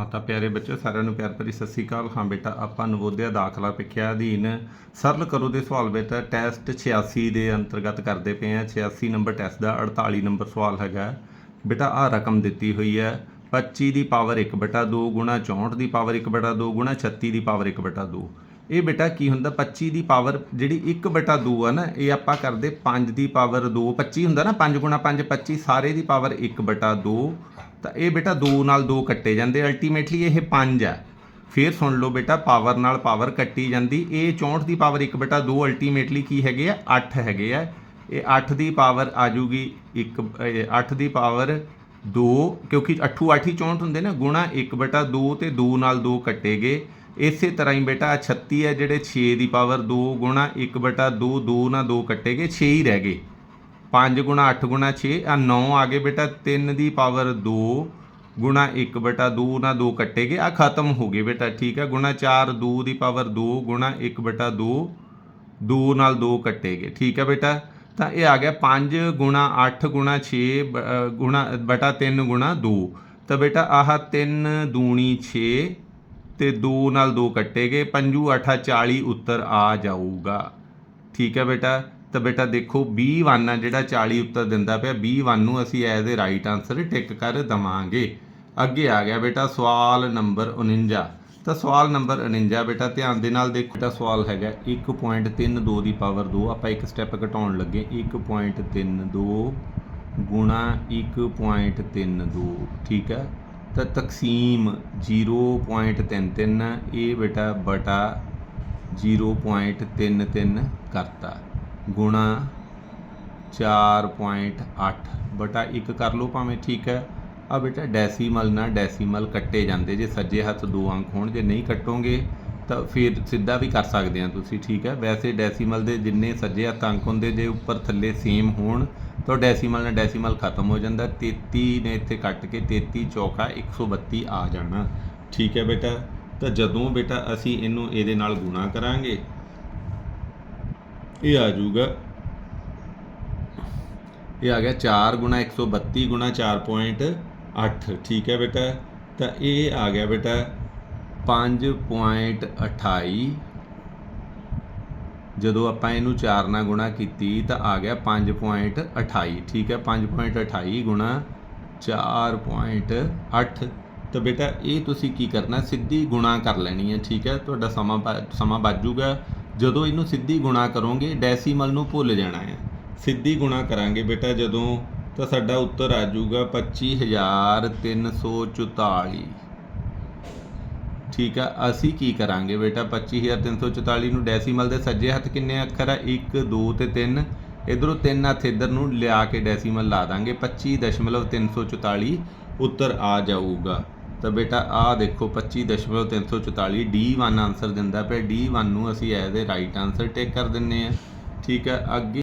ਮਾਤਾ ਪਿਆਰੇ ਬੱਚਿਓ, ਸਾਰਿਆਂ ਨੂੰ ਪਿਆਰ ਭਰੀ ਸਤਿ ਸ੍ਰੀ ਅਕਾਲ। ਹਾਂ ਬੇਟਾ, ਆਪਾਂ ਨਵੋਦਿਆ ਦਾਖਲਾ ਪ੍ਰੀਖਿਆ ਅਧੀਨ ਸਰਲ ਕਰੋ ਦੇ ਸਵਾਲ ਬੇਟਾ। ਟੈਸਟ 86 ਦੇ ਅੰਤਰਗਤ ਕਰਦੇ ਪਏ ਆ। 86 ਨੰਬਰ ਟੈਸਟ ਦਾ 48 ਨੰਬਰ ਸਵਾਲ ਹੈਗਾ। ਬੇਟਾ ਆ ਰਕਮ ਦਿੱਤੀ ਹੋਈ ਹੈ। 25 ਦੀ ਪਾਵਰ 1 ਬਟਾ 2 ਗੁਣਾ 64 ਦੀ ਪਾਵਰ 1 ਬਟਾ 2 ਗੁਣਾ 36 ਦੀ ਪਾਵਰ 1 ਬਟਾ 2 ਇਹ ਬੇਟਾ ਕੀ ਹੁੰਦਾ? 25 ਦੀ ਪਾਵਰ ਜਿਹੜੀ 1 ਬਟਾ 2 ਆ ਨਾ, ਇਹ ਆਪਾਂ ਕਰਦੇ 5 ਦੀ ਪਾਵਰ 2 25 ਹੁੰਦਾ ਨਾ 5 ਗੁਣਾ 5 25 ਸਾਰੇ ਦੀ ਪਾਵਰ 1 ਬਟਾ 2 ਤਾਂ ਇਹ ਬੇਟਾ 2 ਨਾਲ 2 ਕੱਟੇ ਜਾਂਦੇ ਅਲਟੀਮੇਟਲੀ ਇਹ 5 ਆ। ਫੇਰ ਸੁਣ ਲਓ ਬੇਟਾ ਪਾਵਰ ਨਾਲ ਪਾਵਰ ਕੱਟੀ ਜਾਂਦੀ। ਇਹ 64 ਦੀ ਪਾਵਰ 1 ਬਟਾ 2 ਅਲਟੀਮੇਟਲੀ ਕੀ ਹੈਗੇ ਆ? 8 ਹੈਗੇ ਆ। ਇਹ 8 ਦੀ ਪਾਵਰ ਆ ਜੂਗੀ 1 8 ਦੀ ਪਾਵਰ 2 ਕਿਉਂਕਿ 8 8 ਹੀ 64 ਹੁੰਦੇ ਨਾ, ਗੁਣਾ 1 ਬਟਾ 2 ਤੇ 2 ਨਾਲ 2 ਕੱਟੇਗੇ ਇਸੇ ਤਰ੍ਹਾਂ ਹੀ ਬੇਟਾ 36 ਹੈ ਜਿਹੜੇ 6 ਦੀ ਪਾਵਰ 2 ਗੁਣਾ 1 ਬਟਾ 2 2 ਨਾਲ 2 ਕੱਟੇਗੇ 6 ਹੀ ਰਹਿ ਗਏ। 5 ਗੁਣਾ 8 ਗੁਣਾ 6 ਆ 9 ਆ ਗਏ ਬੇਟਾ 3 ਦੀ ਪਾਵਰ 2 ਗੁਣਾ 1 ਬਟਾ 2 ਨਾਲ 2 ਕੱਟੇਗੇ ਆ ਖਤਮ ਹੋ ਗਏ ਬੇਟਾ, ਠੀਕ ਹੈ ਗੁਣਾ 4 2 ਦੀ ਪਾਵਰ 2 ਗੁਣਾ 1 ਬਟਾ 2 2 ਨਾਲ 2 ਕੱਟੇਗੇ ਠੀਕ ਹੈ ਬੇਟਾ, ਤਾਂ ਇਹ ਆ ਗਿਆ 5 ਗੁਣਾ 8 ਗੁਣਾ 6 ਬ- ਗੁਣਾ, ਬਟਾ 3 ਗੁਣਾ 2 ਤਾਂ ਬੇਟਾ ਆਹ 3 ਦੂਣੀ 6 ਤੇ 2 ਨਾਲ 2 ਕੱਟੇਗੇ 5 8 40 ਉੱਤਰ ਆ ਜਾਊਗਾ, ਠੀਕ ਹੈ ਬੇਟਾ ਤਾਂ ਬੇਟਾ ਦੇਖੋ 21 ਆ ਜਿਹੜਾ 40 ਉੱਤਰ ਦਿੰਦਾ ਪਿਆ 21 ਨੂੰ ਅਸੀਂ as a right answer tick ਕਰ ਦਵਾਂਗੇ। ਅੱਗੇ ਆ ਗਿਆ ਬੇਟਾ ਸਵਾਲ ਨੰਬਰ 49 ਤਾਂ ਸਵਾਲ ਨੰਬਰ 49 ਬੇਟਾ, ਧਿਆਨ ਦੇ ਨਾਲ ਦੇਖੋ ਤਾਂ ਸਵਾਲ ਹੈਗਾ 1.32 ਦੀ ਪਾਵਰ 2 ਆਪਾਂ ਇੱਕ ਸਟੈਪ ਘਟਾਉਣ ਲੱਗੇ 1.32 ਗੁਣਾ 1.32 ਠੀਕ ਹੈ ਤਾਂ ਤਕਸੀਮ 0.33 ਇਹ ਬੇਟਾ ਬਟਾ 0.33 ਕਰਤਾ। ਗੁਣਾ 4.8 ਬਟਾ 1 ਕਰ ਲਓ ਭਾਵੇਂ ਠੀਕ ਹੈ। ਆ ਬੇਟਾ ਡੈਸੀਮਲ ਨਾਲ ਡੈਸੀਮਲ ਕੱਟੇ ਜਾਂਦੇ। ਜੇ ਸੱਜੇ ਹੱਥ ਦੋ ਅੰਕ ਹੋਣ, ਜੇ ਨਹੀਂ ਕੱਟੋਗੇ, ਤਾਂ ਫਿਰ ਸਿੱਧਾ ਵੀ ਕਰ ਸਕਦੇ ਆ ਤੁਸੀਂ, ਠੀਕ ਹੈ। ਵੈਸੇ ਡੈਸੀਮਲ ਦੇ ਜਿੰਨੇ ਸੱਜੇ ਹੱਥ ਅੰਕ ਹੁੰਦੇ, ਜੇ ਉੱਪਰ ਥੱਲੇ ਸੇਮ ਹੋਣ, ਤਾਂ ਡੈਸੀਮਲ ਨਾਲ ਡੈਸੀਮਲ ਖਤਮ ਹੋ ਜਾਂਦਾ। 33 ਨੇ ਇੱਥੇ ਕੱਟ ਕੇ 33 ਚੌਕਾ 132 ਆ ਜਾਣਾ। ਠੀਕ ਹੈ ਬੇਟਾ। ਤਾਂ ਜਦੋਂ ਬੇਟਾ ਅਸੀਂ ਇਹਨੂੰ ਇਹਦੇ ਨਾਲ ਗੁਣਾ ਕਰਾਂਗੇ ਇਹ ਆ ਜਾਊਗਾ। ਇਹ ਆ ਗਿਆ 4 ਗੁਣਾ 132 ਗੁਣਾ 4.8 ਠੀਕ ਹੈ ਬੇਟਾ? ਤਾਂ ਇਹ ਆ ਗਿਆ ਬੇਟਾ 5.28 ਜਦੋਂ ਆਪਾਂ ਇਹਨੂੰ 4 ਨਾਲ ਗੁਣਾ ਕੀਤੀ ਤਾਂ ਆ ਗਿਆ 5.28 ਠੀਕ ਹੈ? 5.28 ਗੁਣਾ 4.8 ਤਾਂ ਬੇਟਾ ਇਹ ਤੁਸੀਂ ਕੀ ਕਰਨਾ? ਸਿੱਧੀ ਗੁਣਾ ਕਰ ਲੈਣੀ ਹੈ। ਠੀਕ ਹੈ? ਤੁਹਾਡਾ ਸਮਾਂ ਬ- ਸਮਾਂ ਬਚ ਜਾਊਗਾ। ਜਦੋਂ ਇਹਨੂੰ ਸਿੱਧੀ ਗੁਣਾ ਕਰੋਗੇ, ਡੈਸੀਮਲ ਨੂੰ ਭੁੱਲ ਜਾਣਾ ਹੈ। ਸਿੱਧੀ ਗੁਣਾ ਕਰਾਂਗੇ ਬੇਟਾ ਜਦੋਂ, ਤਾਂ ਸਾਡਾ ਉੱਤਰ ਆ ਜਾਊਗਾ 25344 ਠੀਕ ਆ, ਅਸੀਂ ਕੀ ਕਰਾਂਗੇ ਬੇਟਾ? 25344 ਨੂੰ ਡੈਸੀਮਲ ਦੇ ਸੱਜੇ ਹੱਥ ਕਿੰਨੇ ਅੱਖਰ ਆ? 1 2 ਤੇ 3 ਇਧਰੋਂ ਤਿੰਨ ਹੱਥ ਇਧਰ ਨੂੰ ਲਿਆ ਕੇ ਡੈਸੀਮਲ ਲਾ ਦਾਂਗੇ। 25.344 ਉੱਤਰ ਆ ਜਾਊਗਾ। ਤਾਂ ਬੇਟਾ, ਆਹ ਦੇਖੋ 25.344 D1 ਆਨਸਰ ਦਿੰਦਾ ਪਿਆ। D1 ਨੂੰ ਅਸੀਂ as a right answer tick ਕਰ ਦਿੰਨੇ ਆ। ਠੀਕ ਹੈ, ਅੱਗੇ